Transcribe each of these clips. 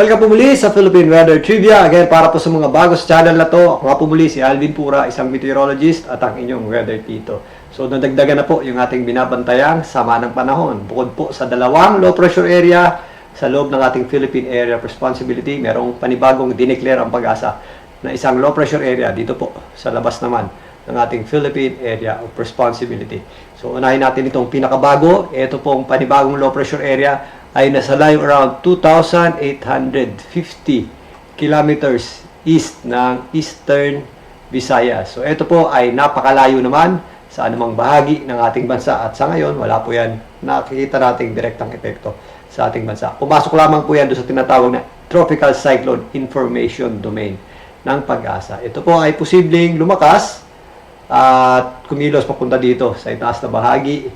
Welcome po muli sa Philippine Weather Trivia. Again, para po sa mga bago sa channel na to, ako nga po muli si Alvin Pura, isang meteorologist at ang inyong weather tito. So, nadagdagan na po yung ating binabantayang sama ng panahon. Bukod po sa dalawang low pressure area sa loob ng ating Philippine Area of Responsibility, merong panibagong dineclare ang pag-asa na isang low pressure area dito po sa labas naman ng ating Philippine Area of Responsibility. So, unahin natin itong pinakabago. Ito pong panibagong low pressure area ay nasa layo around 2,850 kilometers east ng Eastern Visayas. So ito po ay napakalayo naman sa anumang bahagi ng ating bansa at sa ngayon wala po yan nakikita nating direktang epekto sa ating bansa. Pumasok lamang po yan doon sa tinatawag na Tropical Cyclone Information Domain ng pag-asa. Ito po ay posibleng lumakas at kumilos papunta dito sa itaas na bahagi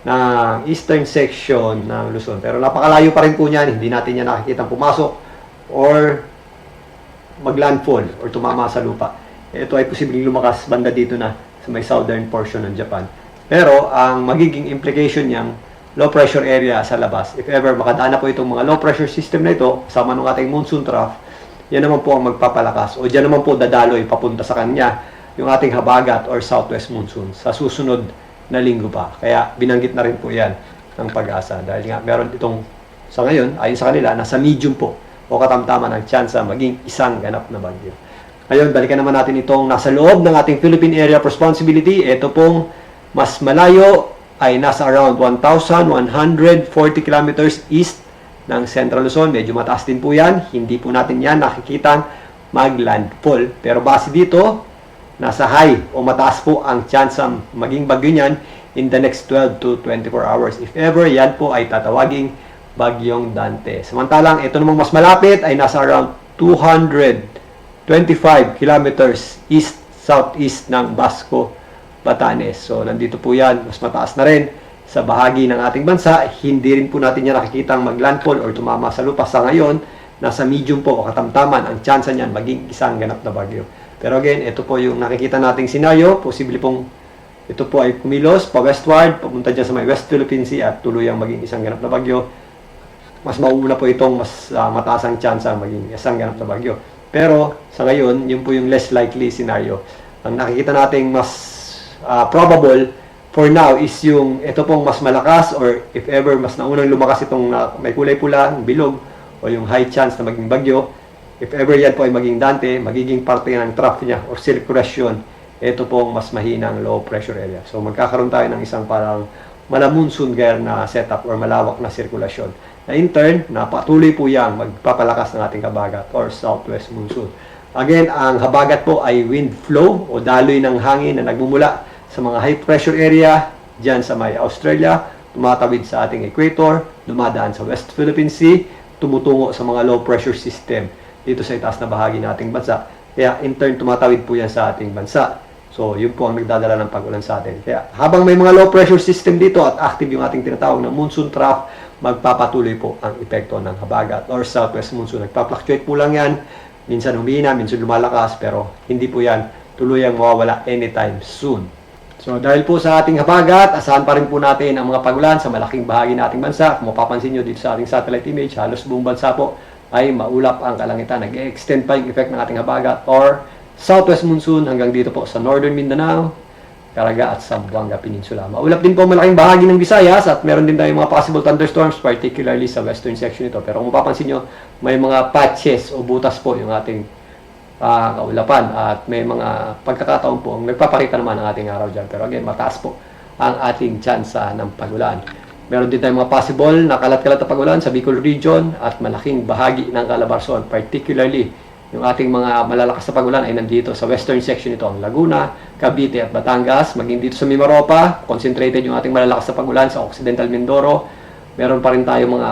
ng eastern section ng Luzon. Pero napakalayo pa rin po niyan, hindi natin yan nakikita pumasok or maglandfall or tumama sa lupa. Ito ay posibleng lumakas banda dito na sa may southern portion ng Japan. Pero ang magiging implication niyang low pressure area sa labas, if ever makadaan na po itong mga low pressure system na ito, kasama ng ating monsoon trough, yan naman po ang magpapalakas o dyan naman po dadaloy papunta sa kanya yung ating habagat or southwest monsoon sa susunod na linggo pa. Kaya binanggit na rin po yan ng pag-asa. Dahil nga meron itong sa ngayon, ayon sa kanila, nasa medium po o katamtaman ang tsansa maging isang ganap na bagyo. Ngayon, balikan naman natin itong nasa loob ng ating Philippine Area of Responsibility. Ito pong mas malayo ay nasa around 1,140 kilometers east ng Central Luzon. Medyo mataas din po yan. Hindi po natin yan nakikitang mag-landfall. Pero base dito, nasa high o mataas po ang chance maging bagyo niyan in the next 12 to 24 hours. If ever, yan po ay tatawaging bagyong Dante. Samantalang, ito namang mas malapit ay nasa around 225 kilometers east-southeast ng Basco, Batanes. So, nandito po yan. Mas mataas na rin sa bahagi ng ating bansa. Hindi rin po natin yan nakikitang maglandfall or tumama sa lupa sa ngayon. Nasa medium po o katamtaman ang chance niyan maging isang ganap na bagyo. Pero again, ito po yung nakikita nating senaryo. Posible pong ito po ay kumilos pa westward, papunta dyan sa may West Philippine Sea at tuluyang maging isang ganap na bagyo. Mas mauuna po itong mas uh, mataas ang ang maging isang ganap na bagyo. Pero sa ngayon, yun po yung less likely scenario. Ang nakikita nating mas uh, probable for now is yung ito pong mas malakas or if ever mas naunang lumakas itong uh, may kulay pula, bilog o yung high chance na maging bagyo If ever yan po ay maging Dante, magiging parte ng trough niya or circulation, ito pong mas mahinang low pressure area. So magkakaroon tayo ng isang parang malamunsun gear na setup or malawak na sirkulasyon. Na in turn, na patuloy po yan magpapalakas ng ating habagat or southwest monsoon. Again, ang habagat po ay wind flow o daloy ng hangin na nagmumula sa mga high pressure area dyan sa may Australia, tumatawid sa ating equator, dumadaan sa West Philippine Sea, tumutungo sa mga low pressure system dito sa itaas na bahagi ng ating bansa. Kaya in turn, tumatawid po yan sa ating bansa. So, yun po ang nagdadala ng pag-ulan sa atin. Kaya habang may mga low pressure system dito at active yung ating tinatawag na monsoon trough, magpapatuloy po ang epekto ng habagat or southwest monsoon. Nagpa-fluctuate po lang yan. Minsan humina, minsan lumalakas, pero hindi po yan tuluyang mawawala anytime soon. So dahil po sa ating habagat, asahan pa rin po natin ang mga pagulan sa malaking bahagi ng ating bansa. Kung mapapansin nyo dito sa ating satellite image, halos buong bansa po ay maulap ang kalangitan. Nag-extend pa yung effect ng ating habagat or southwest monsoon hanggang dito po sa northern Mindanao, Caraga at Zamboanga Peninsula. Maulap din po ang malaking bahagi ng Visayas at meron din tayong mga possible thunderstorms, particularly sa western section ito. Pero kung mapapansin nyo, may mga patches o butas po yung ating uh, kaulapan at may mga pagkakataon po ang nagpapakita naman ng ating araw dyan. Pero again, mataas po ang ating tsansa ng pagulan. Meron din tayong mga possible na kalat-kalat na pagulan sa Bicol region at malaking bahagi ng Calabarzon, particularly yung ating mga malalakas na pagulan ay nandito sa western section ito, ang Laguna, Cavite at Batangas. Maging dito sa Mimaropa, concentrated yung ating malalakas na pagulan sa Occidental Mindoro. Meron pa rin tayong mga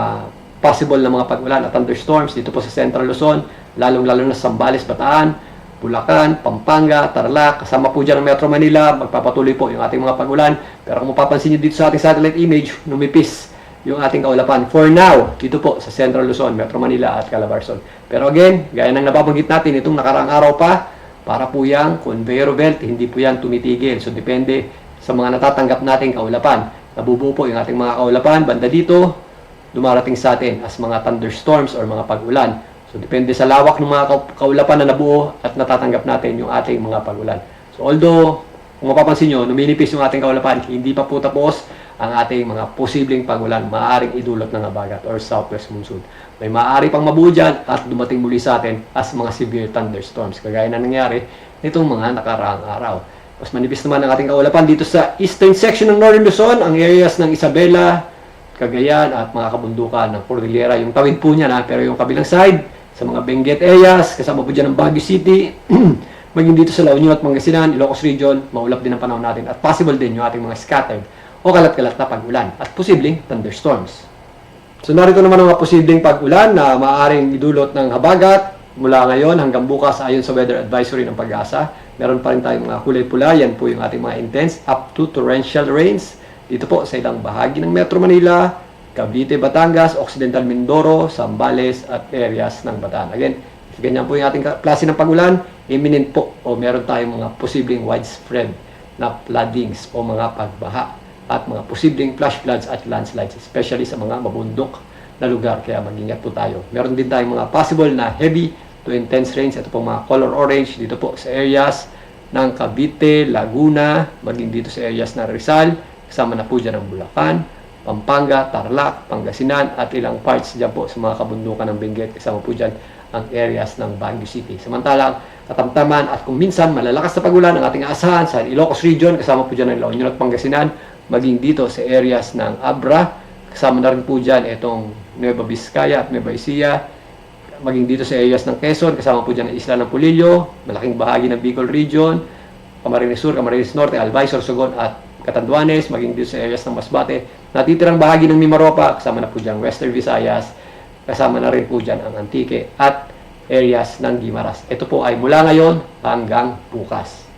possible na mga pagulan at thunderstorms dito po sa Central Luzon, lalong-lalo na sa Zambales, Bataan, Bulacan, Pampanga, Tarlac, kasama po dyan ang Metro Manila, magpapatuloy po yung ating mga pagulan. Pero kung mapapansin nyo dito sa ating satellite image, numipis yung ating kaulapan. For now, dito po sa Central Luzon, Metro Manila at Calabarzon. Pero again, gaya ng nababanggit natin, itong nakarang araw pa, para po yung conveyor belt, hindi po yan tumitigil. So depende sa mga natatanggap nating kaulapan. Nabubuo po yung ating mga kaulapan, banda dito, dumarating sa atin as mga thunderstorms or mga pag-ulan. So, depende sa lawak ng mga kau- kaulapan na nabuo at natatanggap natin yung ating mga pag-ulan. So, although, kung mapapansin nyo, numinipis yung ating kaulapan, hindi pa po tapos ang ating mga posibleng pag-ulan, maaaring idulot ng habagat or southwest monsoon. May maaari pang mabuo dyan at dumating muli sa atin as mga severe thunderstorms, kagaya na nangyari nitong mga nakaraang araw. Mas manipis naman ang ating kaulapan dito sa eastern section ng Northern Luzon, ang areas ng Isabela, Cagayan at mga kabundukan ng Cordillera. Yung tawid po niya na, pero yung kabilang side, sa mga Benguet areas, kasama po dyan ng Baguio City, maging dito sa La Union at Pangasinan, Ilocos Region, maulap din ang panahon natin at possible din yung ating mga scattered o kalat-kalat na pag-ulan at posibleng thunderstorms. So narito naman ang mga posibleng pag-ulan na maaaring idulot ng habagat mula ngayon hanggang bukas ayon sa weather advisory ng pag-asa. Meron pa rin tayong mga kulay pula, yan po yung ating mga intense up to torrential rains dito po sa ilang bahagi ng Metro Manila, Cavite, Batangas, Occidental Mindoro, Zambales at areas ng Bataan. Again, ganyan po yung ating klase ng pag-ulan, imminent po o meron tayong mga posibleng widespread na floodings o mga pagbaha at mga posibleng flash floods at landslides, especially sa mga mabundok na lugar. Kaya mag-ingat po tayo. Meron din tayong mga possible na heavy to intense rains. Ito po mga color orange dito po sa areas ng Cavite, Laguna, maging dito sa areas ng Rizal, kasama na po dyan ang Bulacan, Pampanga, Tarlac, Pangasinan, at ilang parts dyan po sa mga kabundukan ng Benguet, kasama po dyan ang areas ng Baguio City. Samantalang, katamtaman at kung minsan malalakas na pagulan ang ating aasahan sa Ilocos Region, kasama po dyan ang La Union at Pangasinan, maging dito sa areas ng Abra, kasama na rin po dyan itong Nueva Vizcaya at Nueva Ecija, maging dito sa areas ng Quezon, kasama po dyan ang Isla ng Pulillo, malaking bahagi ng Bicol Region, Camarines Sur, Camarines Norte, Albay, Sorsogon at Catanduanes, maging dito sa areas ng Masbate. Natitirang bahagi ng Mimaropa, kasama na po dyan Western Visayas, kasama na rin po dyan ang Antique at areas ng Guimaras. Ito po ay mula ngayon hanggang bukas.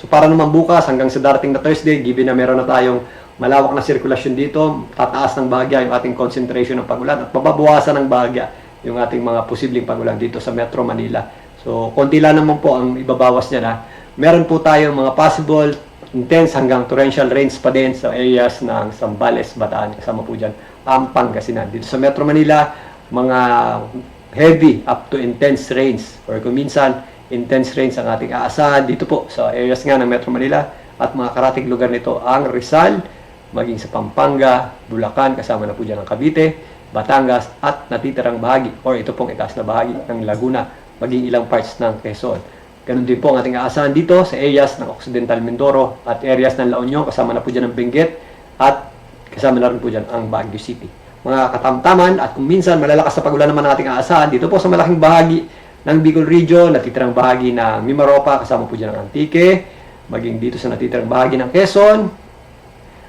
So para naman bukas hanggang sa darating na Thursday, given na meron na tayong malawak na sirkulasyon dito, tataas ng bahagya yung ating concentration ng pagulan at mababawasan ng bahagya yung ating mga posibleng pagulan dito sa Metro Manila. So konti lang naman po ang ibabawas niya na. Meron po tayong mga possible intense hanggang torrential rains pa din sa areas ng Sambales, Bataan, kasama po dyan ang Pangasinan. Dito sa Metro Manila, mga heavy up to intense rains or kung minsan intense rains ang ating aasahan dito po sa areas nga ng Metro Manila at mga karating lugar nito ang Rizal, maging sa Pampanga, Bulacan, kasama na po dyan ang Cavite, Batangas at natitirang bahagi or ito pong itaas na bahagi ng Laguna, maging ilang parts ng Quezon. Ganun din po ang ating aasahan dito sa areas ng Occidental Mindoro at areas ng La Union, kasama na po dyan ang Benguet at kasama na rin po dyan ang Baguio City. Mga katamtaman at kung minsan malalakas na pagulan naman ating aasahan dito po sa malaking bahagi ng Bicol Region, natitirang bahagi ng Mimaropa, kasama po dyan ang Antique, maging dito sa natitirang bahagi ng Quezon,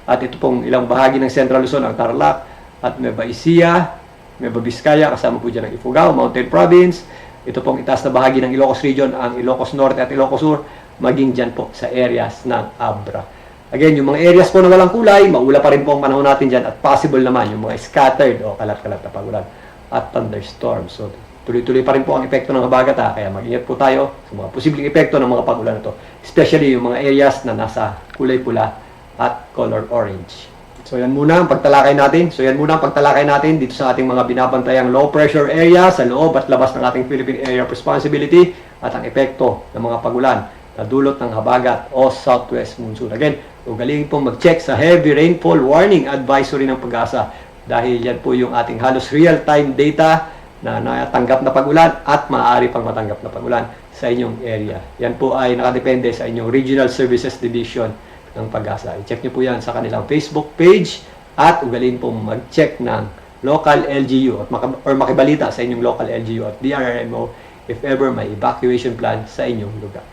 at ito pong ilang bahagi ng Central Luzon, ang Tarlac at Nueva Ecija, Nueva Vizcaya, kasama po dyan ang Ifugao, Mountain Province, ito pong itaas na bahagi ng Ilocos Region, ang Ilocos Norte at Ilocos Sur, maging dyan po sa areas ng Abra. Again, yung mga areas po na walang kulay, maula pa rin po ang panahon natin dyan at possible naman yung mga scattered o kalat-kalat na pagulan at thunderstorms. So, tuloy-tuloy pa rin po ang epekto ng habagat ha, kaya mag-ingat po tayo sa mga posibleng epekto ng mga pagulan na to. Especially yung mga areas na nasa kulay pula at color orange. So yan muna ang pagtalakay natin. So yan muna ang pagtalakay natin dito sa ating mga binabantayang low pressure area sa loob at labas ng ating Philippine Area of Responsibility at ang epekto ng mga pagulan na dulot ng habagat o southwest monsoon. Again, ugaling po mag-check sa heavy rainfall warning advisory ng pag-asa dahil yan po yung ating halos real-time data na natanggap na pagulan at maaari pang matanggap na pagulan sa inyong area. Yan po ay nakadepende sa inyong Regional Services Division ng pag-asa. I-check nyo po yan sa kanilang Facebook page at ugalin po mag-check ng local LGU at maka- or makibalita sa inyong local LGU at DRRMO if ever may evacuation plan sa inyong lugar.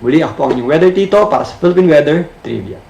Muli ako po ang inyong weather tito para sa Philippine Weather Trivia.